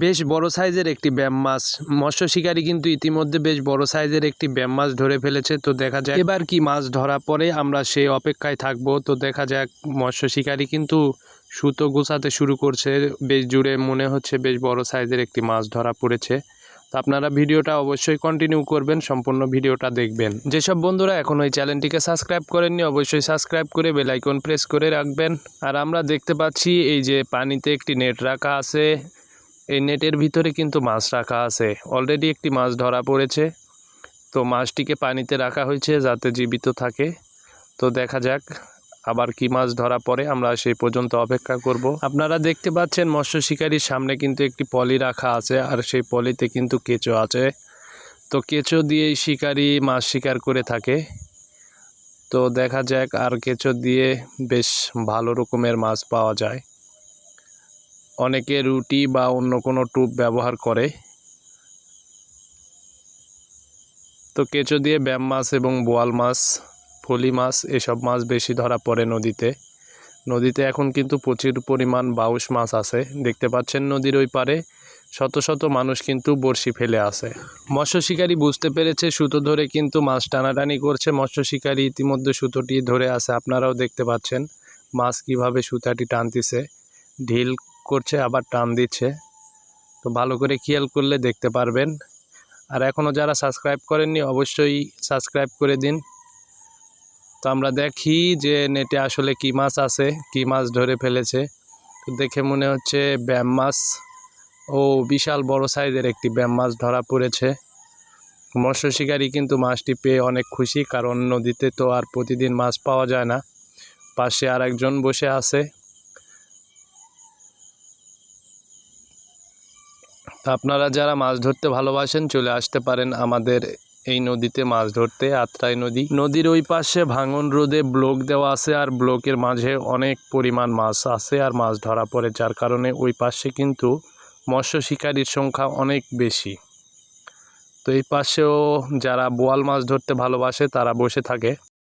বেশ বড় সাইজের একটি ব্যাম মাছ। মৎস্য শিকারী কিন্তু ইতিমধ্যে বেশ বড় সাইজের একটি ব্যাম মাছ ধরে ফেলেছে। তো দেখা যাক এবার কি মাছ ধরা পরে আমরা সেই অপেক্ষায় থাকব। তো দেখা যাক, মৎস্য শিকারী কিন্তু সুতো গোছাতে শুরু করছে। বেশ জুড়ে মনে হচ্ছে বেশ বড় সাইজের একটি মাছ ধরা পড়েছে। তো আপনারা ভিডিওটা অবশ্যই কন্টিনিউ করবেন, সম্পূর্ণ ভিডিওটা দেখবেন। যেসব বন্ধুরা এখন ওই চ্যানেলটিকে সাবস্ক্রাইব করেননি, অবশ্যই সাবস্ক্রাইব করে বেল আইকন প্রেস করে রাখবেন। আর আমরা দেখতে পাচ্ছি এই যে পানিতে একটি নেট রাখা আছে। এই নেটের ভিতরে কিন্তু মাছ রাখা আছে। অলরেডি একটি মাছ ধরা পড়েছে। তো মাছটিকে পানিতে রাখা হয়েছে যাতে জীবিত থাকে। তো দেখা যাক আবার কি মাছ ধরা পড়ে, আমরা সেই পর্যন্ত অপেক্ষা করব। আপনারা দেখতে পাচ্ছেন মৎস্য শিকারীর সামনে কিন্তু একটি পলি রাখা আছে, আর সেই পলিতে কিন্তু কেঁচো আছে। তো কেঁচো দিয়েই শিকারি মাছ শিকার করে থাকে। তো দেখা যাক আর কেঁচো দিয়ে বেশ ভালো রকমের মাছ পাওয়া যায়। অনেকে রুটি বা অন্য কোনো টুপ ব্যবহার করে। তো কেঁচো দিয়ে ব্যাম মাছ এবং বোয়াল মাছ, ফলি মাছ এসব মাছ বেশি ধরা পড়ে নদীতে। নদীতে এখন কিন্তু প্রচুর পরিমাণ বাউশ মাছ আছে। দেখতে পাচ্ছেন নদীর ওই পারে শত শত মানুষ কিন্তু বড়শি ফেলে আছে। মৎস্য শিকারী বুঝতে পেরেছে, সুতো ধরে কিন্তু মাছ টানাটানি করছে। মৎস্য শিকারী ইতিমধ্যে সুতোটি ধরে আছে, আপনারাও দেখতে পাচ্ছেন মাছ কীভাবে সুতাটি টানতেছে। ঢিল করছে, আবার টান দিচ্ছে। তো ভালো করে খেয়াল করলে দেখতে পারবেন। আর এখনও যারা সাবস্ক্রাইব করেননি, অবশ্যই সাবস্ক্রাইব করে দিন। তো আমরা দেখি যে নেটে আসলে কী মাছ আছে, কি মাছ ধরে ফেলেছে। তো দেখে মনে হচ্ছে ব্যাম মাছ। ও বিশাল বড় সাইজের একটি ব্যাম মাছ ধরা পড়েছে। মৎস্য শিকারী কিন্তু মাছটি পেয়ে অনেক খুশি, কারণ নদীতে তো আর প্রতিদিন মাছ পাওয়া যায় না। পাশে আর একজন বসে আছে। আপনারা যারা মাছ ধরতে ভালোবাসেন, চলে আসতে পারেন আমাদের এই নদীতে মাছ ধরতে, আত্রাই নদী। নদীর ওই পাশে ভাঙন রোদে ব্লক দেওয়া আছে আর ব্লকের মাঝে অনেক পরিমাণ মাছ আছে আর মাছ ধরা পড়ে, যার কারণে ওই পাশে কিন্তু মৎস্য শিকারীর সংখ্যা অনেক বেশি। তো এই পাশেও যারা বোয়াল মাছ ধরতে ভালোবাসে, তারা বসে থাকে।